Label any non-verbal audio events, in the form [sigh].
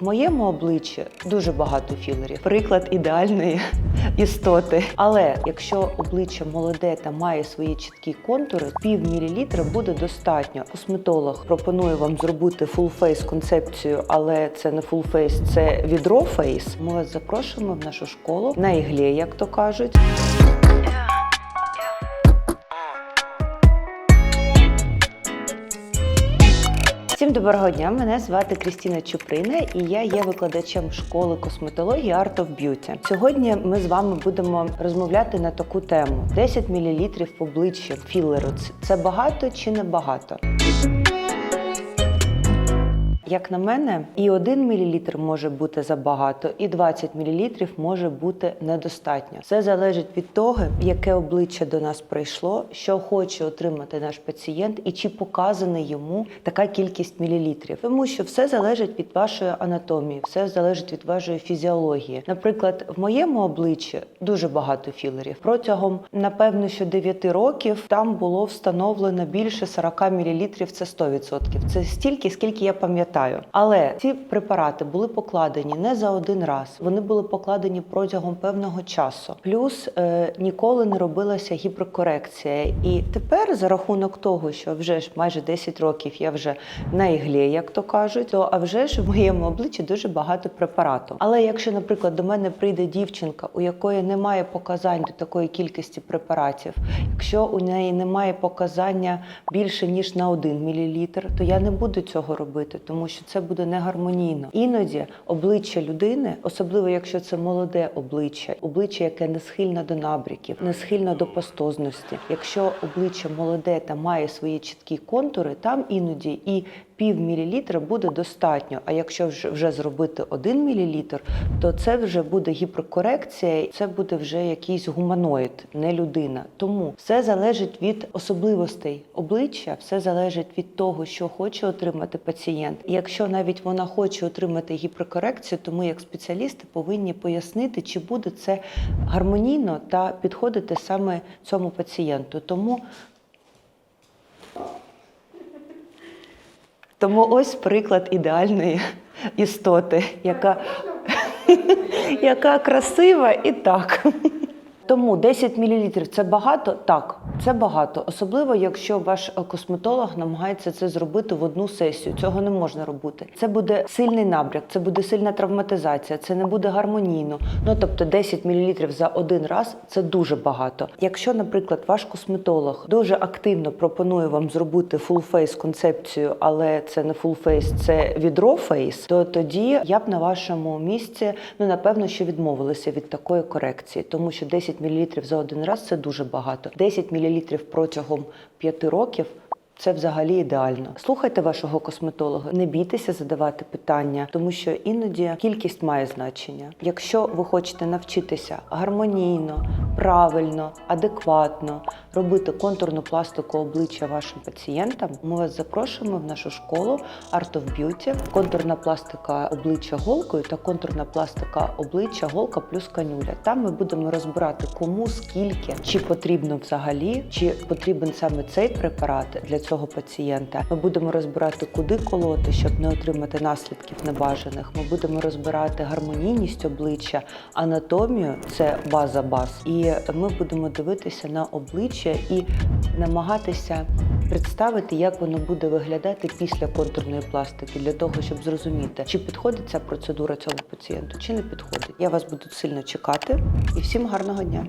В моєму обличчі дуже багато філерів. Приклад ідеальної [laughs] істоти. Але якщо обличчя молоде та має свої чіткі контури, пів мілілітра буде достатньо. Косметолог пропонує вам зробити face концепцію, але це не face, це відро фейс. Ми вас запрошуємо в нашу школу на іглі, як то кажуть. Всім доброго дня! Мене звати Крістіна Чуприна і я є викладачем школи косметології Art of Beauty. Сьогодні ми з вами будемо розмовляти на таку тему: 10 мл в обличчя філеру. Це- багато чи не багато? Як на мене, і 1 мл може бути забагато, і 20 мл може бути недостатньо. Все залежить від того, яке обличчя до нас прийшло, що хоче отримати наш пацієнт, і чи показана йому така кількість мілілітрів. Тому що все залежить від вашої анатомії, все залежить від вашої фізіології. Наприклад, в моєму обличчі дуже багато філерів. Протягом напевно, що 9 років там було встановлено більше 40 мл, це 100%. Це стільки, скільки я пам'ятаю. Але ці препарати були покладені не за один раз, вони були покладені протягом певного часу. Плюс е, ніколи не робилася гіперкорекція. І тепер, за рахунок того, що вже ж майже 10 років я вже на іглі, як то кажуть, то а вже ж в моєму обличчі дуже багато препарату. Але якщо, наприклад, до мене прийде дівчинка, у якої немає показань до такої кількості препаратів, якщо у неї немає показання більше ніж на 1 мл, то я не буду цього робити, тому що це буде негармонійно. Іноді обличчя людини, особливо якщо це молоде обличчя, обличчя, яке не схильне до набряків, не схильне до пастозності. Якщо обличчя молоде та має свої чіткі контури, там іноді і пів мілілітра буде достатньо. А якщо вже, зробити один мілілітр, то це вже буде гіперкорекція, це буде вже якийсь гуманоїд, не людина. Тому все залежить від особливостей обличчя, все залежить від того, що хоче отримати пацієнт. І якщо навіть вона хоче отримати гіперкорекцію, то ми, як спеціалісти, повинні пояснити, чи буде це гармонійно та підходити саме цьому пацієнту. Тому Тому ось приклад ідеальної істоти, яка, яка красива і так. Тому 10 мл це багато? Так, це багато. Особливо, якщо ваш е, косметолог намагається це зробити в одну сесію. Цього не можна робити. Це буде сильний набряк, це буде сильна травматизація, це не буде гармонійно. Ну тобто 10 мл за один раз це дуже багато. Якщо, наприклад, ваш косметолог дуже активно пропонує вам зробити face концепцію, але це не face, це відро фейс, то тоді я б на вашому місці ну напевно що відмовилася від такої корекції, тому що 10 мл за один раз це дуже багато. 10 мл протягом 5 років. Це взагалі ідеально. Слухайте вашого косметолога, не бійтеся задавати питання, тому що іноді кількість має значення. Якщо ви хочете навчитися гармонійно, правильно, адекватно робити контурну пластику обличчя вашим пацієнтам, ми вас запрошуємо в нашу школу Art of Beauty. Контурна пластика обличчя голкою та контурна пластика обличчя голка плюс канюля. Там ми будемо розбирати кому скільки, чи потрібно взагалі, чи потрібен саме цей препарат для цього пацієнта. Ми будемо розбирати, куди колоти, щоб не отримати наслідків небажаних. Ми будемо розбирати гармонійність обличчя, анатомію це база баз. І ми будемо дивитися на обличчя і намагатися представити, як воно буде виглядати після контурної пластики, для того, щоб зрозуміти, чи підходить ця процедура цьому пацієнту, чи не підходить. Я вас буду сильно чекати і всім гарного дня.